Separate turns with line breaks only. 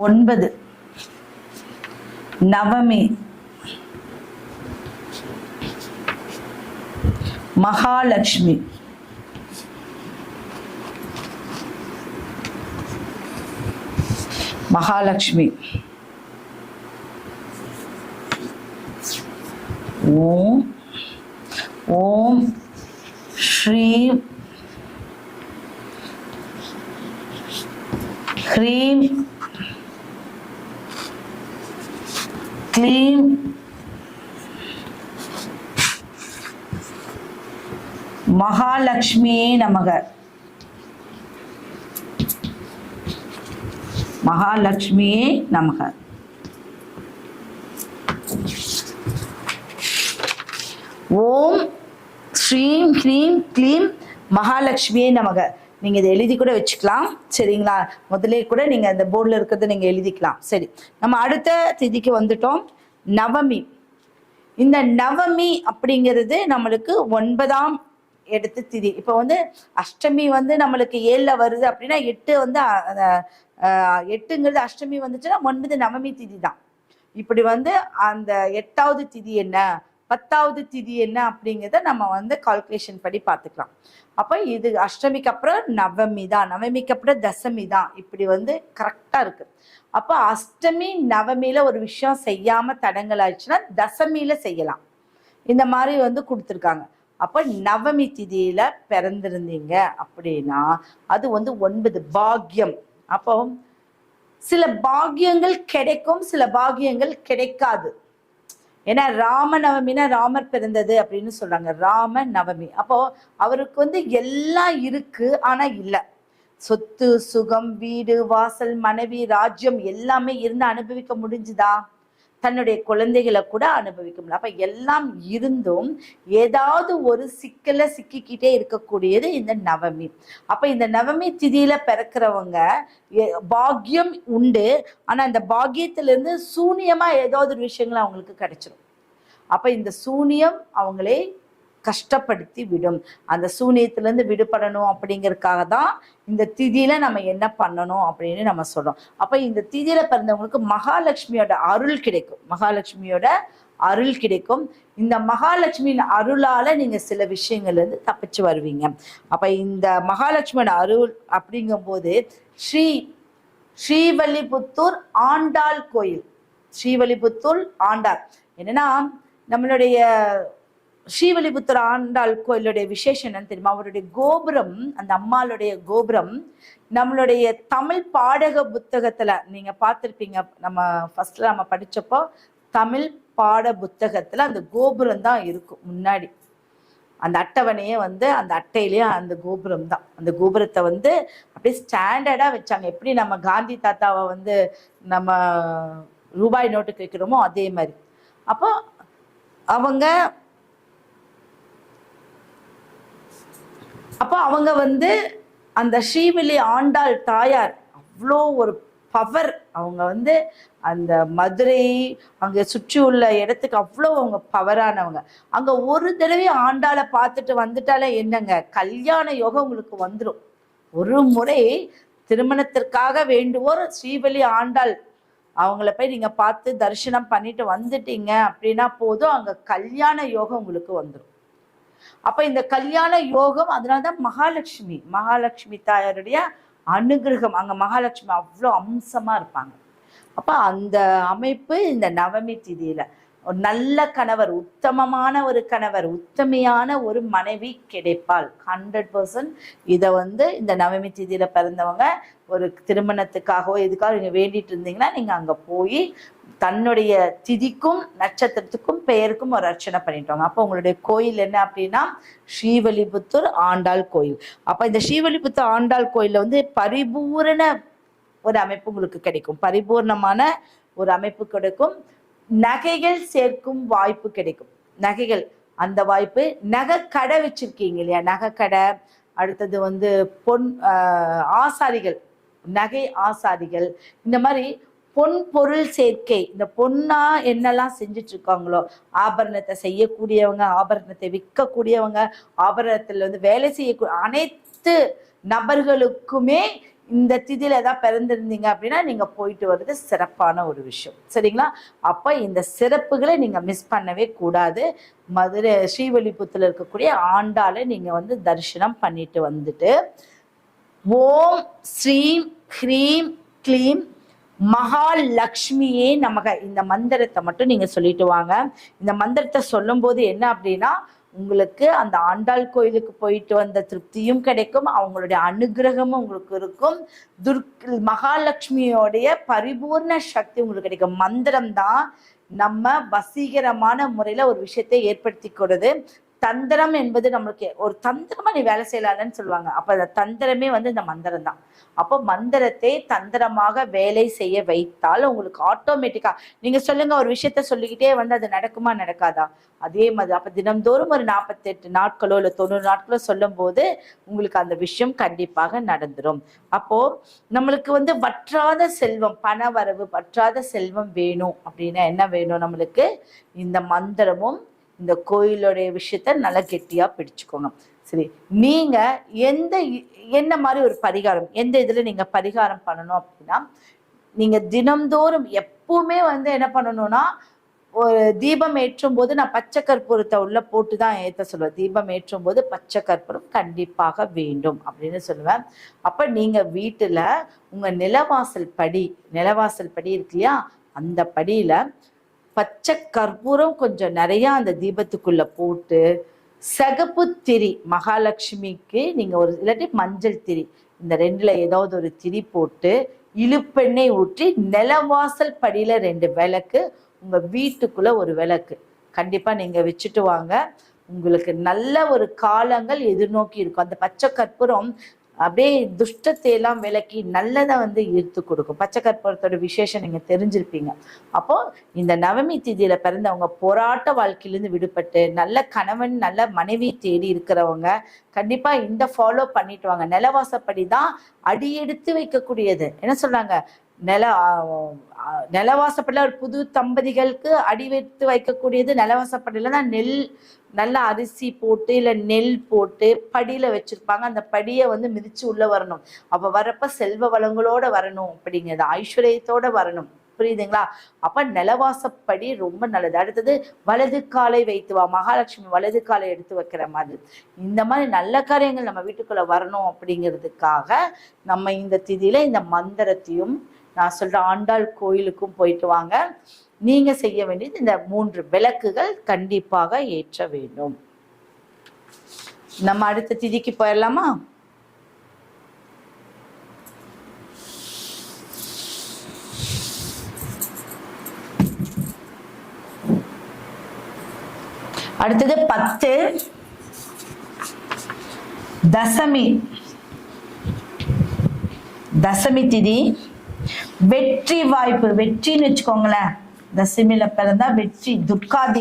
ஒன்பது. நவமி. மகாலட்சுமி. மகாலட்சுமி. ஓம். ஓம் ஸ்ரீம் ஹ்ரீம் clean மகாலட்சுமி நமக மகாலட்சுமி நமக ஓம் ஸ்ரீம் ஹ்ரீம் க்ளீம் மகாலட்சுமியே நமக நீங்கள் இதை எழுதி கூட வச்சுக்கலாம். சரிங்களா? முதலே கூட நீங்கள் அந்த போர்டில் இருக்கிறத நீங்கள் எழுதிக்கலாம். சரி. நம்ம அடுத்த திதிக்கு வந்துட்டோம். நவமி. இந்த நவமி அப்படிங்கிறது நம்மளுக்கு ஒன்பதாம் எடுத்து திதி. இப்போ வந்து அஷ்டமி வந்து நம்மளுக்கு ஏழில் வருது அப்படின்னா எட்டு வந்து எட்டுங்கிறது அஷ்டமி வந்துச்சுன்னா ஒன்பது நவமி திதி தான். இப்படி வந்து அந்த எட்டாவது திதி என்ன? பத்தாவது திதி என்ன அப்படிங்கிறத நம்ம வந்து கால்குலேஷன் படி பார்த்துக்கலாம். அப்போ இது அஷ்டமிக்கு அப்புறம் நவமி தான். நவமிக்கு அப்புறம் தசமி தான். இப்படி வந்து கரெக்டாக இருக்குது அப்போ அஷ்டமி நவமியில் ஒரு விஷயம் செய்யாமல் தடங்கள் ஆயிடுச்சுன்னா தசமியில் செய்யலாம். இந்த மாதிரி வந்து கொடுத்துருக்காங்க. அப்போ நவமி திதியில் பிறந்திருந்தீங்க அப்படின்னா அது வந்து ஒன்பது பாக்கியம். அப்போ சில பாக்கியங்கள் கிடைக்கும் சில பாக்கியங்கள் கிடைக்காது. ஏன்னா ராம நவமினா ராமர் பிறந்தது அப்படின்னு சொல்றாங்க ராம நவமி அப்போ அவருக்கு வந்து எல்லாம் இருக்கு ஆனா இல்ல. சொத்து சுகம் வீடு வாசல் மனைவி ராஜ்யம் எல்லாமே இருந்து அனுபவிக்க முடிஞ்சுதா? தன்னுடைய குழந்தைகளை கூட அனுபவிக்க முடியல அப்ப எல்லாம் இருந்தும் ஏதாவது ஒரு சிக்கல சிக்கிக்கிட்டே இருக்கக்கூடியது இந்த நவமி. அப்ப இந்த நவமி திதியில பிறக்கிறவங்க பாக்கியம் உண்டு. ஆனா அந்த பாக்கியத்திலிருந்து சூனியமா ஏதாவது ஒரு விஷயங்கள் அவங்களுக்கு கிடைச்சிரும். அப்ப இந்த சூனியம் அவங்களே கஷ்டப்படுத்தி விடும். அந்த சூனியத்திலேருந்து விடுபடணும் அப்படிங்கிறதுக்காக தான் இந்த திதியில நம்ம என்ன பண்ணணும் அப்படின்னு நம்ம சொல்றோம். அப்போ இந்த திதியில பிறந்தவங்களுக்கு மகாலட்சுமியோட அருள் கிடைக்கும். மகாலட்சுமியோட அருள் கிடைக்கும். இந்த மகாலட்சுமியின் அருளால நீங்க சில விஷயங்கள்ல இருந்து தப்பிச்சு வருவீங்க. அப்ப இந்த மகாலட்சுமியோட அருள் அப்படிங்கும்போது ஸ்ரீ ஸ்ரீவல்லிபுத்தூர் ஆண்டாள் கோயில். ஸ்ரீவல்லிபுத்தூர் ஆண்டாள். என்னன்னா நம்மளுடைய ஸ்ரீவலிபுத்திர ஆண்டாள் கோயிலுடைய விசேஷம் என்னன்னு தெரியுமா? அவருடைய கோபுரம் அந்த அம்மாளுடைய கோபுரம் நம்மளுடைய தமிழ் பாடக புத்தகத்துல நீங்க பார்த்துருப்பீங்க நம்ம ஃபர்ஸ்ட்ல நம்ம படிச்சப்போ தமிழ் பாட புத்தகத்துல அந்த கோபுரம் தான் இருக்கும் முன்னாடி. அந்த அட்டவணையே வந்து அந்த அட்டையிலேயே அந்த கோபுரம் தான். அந்த கோபுரத்தை வந்து அப்படியே ஸ்டாண்டர்டா வச்சாங்க. எப்படி நம்ம காந்தி தாத்தாவை வந்து நம்ம ரூபாய் நோட்டுக்கு வைக்கிறோமோ அதே மாதிரி. அப்போ அவங்க அப்போ அவங்க வந்து அந்த ஸ்ரீவில்லி ஆண்டாள் தாயார் அவ்வளோ ஒரு பவர் அவங்க வந்து அந்த மதுரை அங்கே சுற்றி உள்ள இடத்துக்கு அவ்வளோ அவங்க பவரானவங்க அங்கே ஒரு தடவை ஆண்டாளை பார்த்துட்டு வந்துட்டாலே என்னங்க? கல்யாண யோகம் உங்களுக்கு வந்துடும் ஒரு முறை திருமணத்திற்காக வேண்டுவோர் ஸ்ரீவலி ஆண்டாள் அவங்கள போய் நீங்கள் பார்த்து தரிசனம் பண்ணிட்டு வந்துட்டீங்க அப்படின்னா போதும் அங்கே கல்யாண யோகம் உங்களுக்கு வந்துடும் அப்ப இந்த கல்யாண யோகம் அதனாலதான் மகாலட்சுமி மகாலட்சுமி தாயாருடைய அனுகிரகம். அங்க மகாலட்சுமி அவ்வளோ அம்சமா இருப்பாங்க. அப்ப அந்த அமைப்பு இந்த நவமி திதியில. ஒரு நல்ல கணவர் உத்தமமான ஒரு கணவர் உத்தமையான ஒரு மனைவி கிடைப்பாள். ஹண்ட்ரட் பர்சன்ட் இதை வந்து இந்த நவமி திதியில் பிறந்தவங்க ஒரு திருமணத்துக்காகவோ எதுக்காக நீங்கள் வேண்டிட்டு இருந்தீங்கன்னா நீங்கள் அங்கே போய் தன்னுடைய திதிக்கும் நட்சத்திரத்துக்கும் பெயருக்கும் ஒரு அர்ச்சனை பண்ணிட்டு வாங்க அப்போ உங்களுடைய கோயில் என்ன அப்படின்னா ஸ்ரீவலிபுத்தூர் ஆண்டாள் கோயில். அப்போ இந்த ஸ்ரீவலிபுத்தூர் ஆண்டாள் கோயிலில் வந்து பரிபூரண ஒரு அமைப்பு உங்களுக்கு கிடைக்கும். பரிபூர்ணமான ஒரு அமைப்பு கிடைக்கும். நகைகள் சேர்க்கும் வாய்ப்பு கிடைக்கும். நகைகள் அந்த வாய்ப்பு நகை கடை வச்சிருக்கீங்க இல்லையா? நகை கடை அடுத்தது வந்து பொன் ஆசாரிகள் நகை ஆசாரிகள் இந்த மாதிரி பொன் பொருள் சேர்க்கை இந்த பொண்ணா என்னெல்லாம் செஞ்சுட்டு இருக்காங்களோ ஆபரணத்தை செய்யக்கூடியவங்க ஆபரணத்தை விற்கக்கூடியவங்க ஆபரணத்தில் வந்து வேலை செய்யக்கூடிய அனைத்து நபர்களுக்குமே இந்த திதியில ஏதாவது பிறந்திருந்தீங்க அப்படின்னா நீங்க போயிட்டு வர்றது சிறப்பான ஒரு விஷயம். சரிங்களா? அப்ப இந்த சிறப்புகளை நீங்க மிஸ் பண்ணவே கூடாது. மதுரை ஸ்ரீவெளிபுத்தில் இருக்கக்கூடிய ஆண்டாளை நீங்க வந்து தரிசனம் பண்ணிட்டு வந்துட்டு ஓம் ஸ்ரீம் ஹ்ரீம் க்ளீம் மகாலட்சுமியே நமக. இந்த மந்திரத்தை மட்டும் நீங்க சொல்லிட்டு வாங்க. இந்த மந்திரத்தை சொல்லும்போது என்ன அப்படின்னா உங்களுக்கு அந்த ஆண்டாள் கோயிலுக்கு போயிட்டு வந்த திருப்தியும் கிடைக்கும். அவங்களுடைய அனுகிரகமும் உங்களுக்கு இருக்கும். துர்க் மகாலட்சுமியோடைய பரிபூர்ண சக்தி உங்களுக்கு கிடைக்கும். மந்திரம் தான் நம்ம வசீகரமான முறையில ஒரு விஷயத்தை ஏற்படுத்தி கொடுது. தந்திரம் என்பது நம்மளுக்கு ஒரு தந்திரமா நீ வேலை செய்யலான்னு சொல்லுவாங்க. அப்ப அந்த தந்திரமே வந்து இந்த மந்திரம் தான் அப்போ மந்திரத்தை தந்திரமாக வேலை செய்ய வைத்தால் உங்களுக்கு ஆட்டோமேட்டிக்கா நீங்க சொல்லுங்க ஒரு விஷயத்த சொல்லிக்கிட்டே வந்து அது நடக்குமா நடக்காதா? அதே மாதிரி அப்ப தினம்தோறும் ஒரு நாற்பத்தெட்டு நாட்களோ இல்லை தொண்ணூறு நாட்களோ சொல்லும் போது உங்களுக்கு அந்த விஷயம் கண்டிப்பாக நடந்துடும் அப்போ நம்மளுக்கு வந்து வற்றாத செல்வம் பண வரவு வற்றாத செல்வம் வேணும் அப்படின்னா என்ன வேணும் நம்மளுக்கு? இந்த மந்திரமும் இந்த கோயிலுடைய விஷயத்த நல்லா கெட்டியா பிடிச்சுக்கோங்க. சரி நீங்க எந்த என்ன மாதிரி ஒரு பரிகாரம் எந்த இதுல நீங்க பரிகாரம் பண்ணணும் அப்படின்னா நீங்க தினம்தோறும் எப்பவுமே வந்து என்ன பண்ணணும்னா ஒரு தீபம் ஏற்றும் போது நான் பச்சை கற்பூரத்தை உள்ள போட்டு தான் ஏத்த சொல்லுவேன். தீபம் ஏற்றும் போது பச்சை கற்பூரம் கண்டிப்பாக வேண்டும் அப்படின்னு சொல்லுவேன். அப்ப நீங்க வீட்டுல உங்க நிலவாசல் படி நிலவாசல் படி இருக்கு இல்லையா? அந்த படியில பச்சை கற்பூரம் கொஞ்சம் நிறையா அந்த தீபத்துக்குள்ள போட்டு சிகப்பு திரி மகாலட்சுமிக்கு நீங்கள் ஒரு இல்லாட்டி மஞ்சள் திரி இந்த ரெண்டில் ஏதாவது ஒரு திரி போட்டு இழுப்பெண்ணெய் ஊற்றி நிலவாசல் படியில் ரெண்டு விளக்கு உங்கள் வீட்டுக்குள்ளே ஒரு விளக்கு. கண்டிப்பாக நீங்கள் வச்சுட்டு வாங்க. உங்களுக்கு நல்ல ஒரு காலங்கள் எதிர்நோக்கி இருக்கும். அந்த பச்சை கற்பூரம் அப்படியே துஷ்டத்தை எல்லாம் விலக்கி நல்லதை வந்து ஈர்த்து கொடுக்கும். பச்சை கற்பூரத்தோட விசேஷம் நீங்கள் தெரிஞ்சிருப்பீங்க. அப்போ இந்த நவமி திதியில பிறந்தவங்க போராட்ட வாழ்க்கையிலேருந்து விடுபட்டு நல்ல கணவன் நல்ல மனைவி தேடி இருக்கிறவங்க கண்டிப்பாக இந்த ஃபாலோ பண்ணிட்டு வாங்க. நிலவாசப்படி தான் அடியெடுத்து வைக்கக்கூடியது. என்ன சொல்றாங்க? நில நிலவாசப்படல ஒரு புது தம்பதிகளுக்கு அடி வைத்து வைக்கக்கூடியது நிலவாசப்படல தான். நெல் நல்ல அரிசி போட்டு இல்ல நெல் போட்டு படியில வச்சிருப்பாங்க. அந்த படியை வந்து மிதிச்சு உள்ள வரணும். அப்ப வரப்ப செல்வ வளங்களோட வரணும் அப்படிங்கிறது ஐஸ்வர்யத்தோட வரணும். புரியுதுங்களா? அப்ப நிலவாசப்படி ரொம்ப நல்லது. அடுத்தது வலது காலை வைத்து வா. மகாலட்சுமி வலது காலை எடுத்து வைக்கிற மாதிரி. இந்த மாதிரி நல்ல காரியங்கள் நம்ம வீட்டுக்குள்ள வரணும் அப்படிங்கிறதுக்காக நம்ம இந்த திதியில இந்த மந்திரத்தையும் நான் சொல்ற ஆண்டாள் கோயிலுக்கும் போயிட்டு வாங்க. நீங்க செய்ய வேண்டியது இந்த மூன்று விளக்குகள் கண்டிப்பாக ஏற்ற வேண்டும். நம்ம அடுத்த திதிக்கு போயிடலாமா? அடுத்தது பத்து. தசமி. தசமி திதி. வெற்றி வாய்ப்பு வெற்றின்னு வச்சுக்கோங்களேன். தசமில பிறந்தா வெற்றி துர்காதி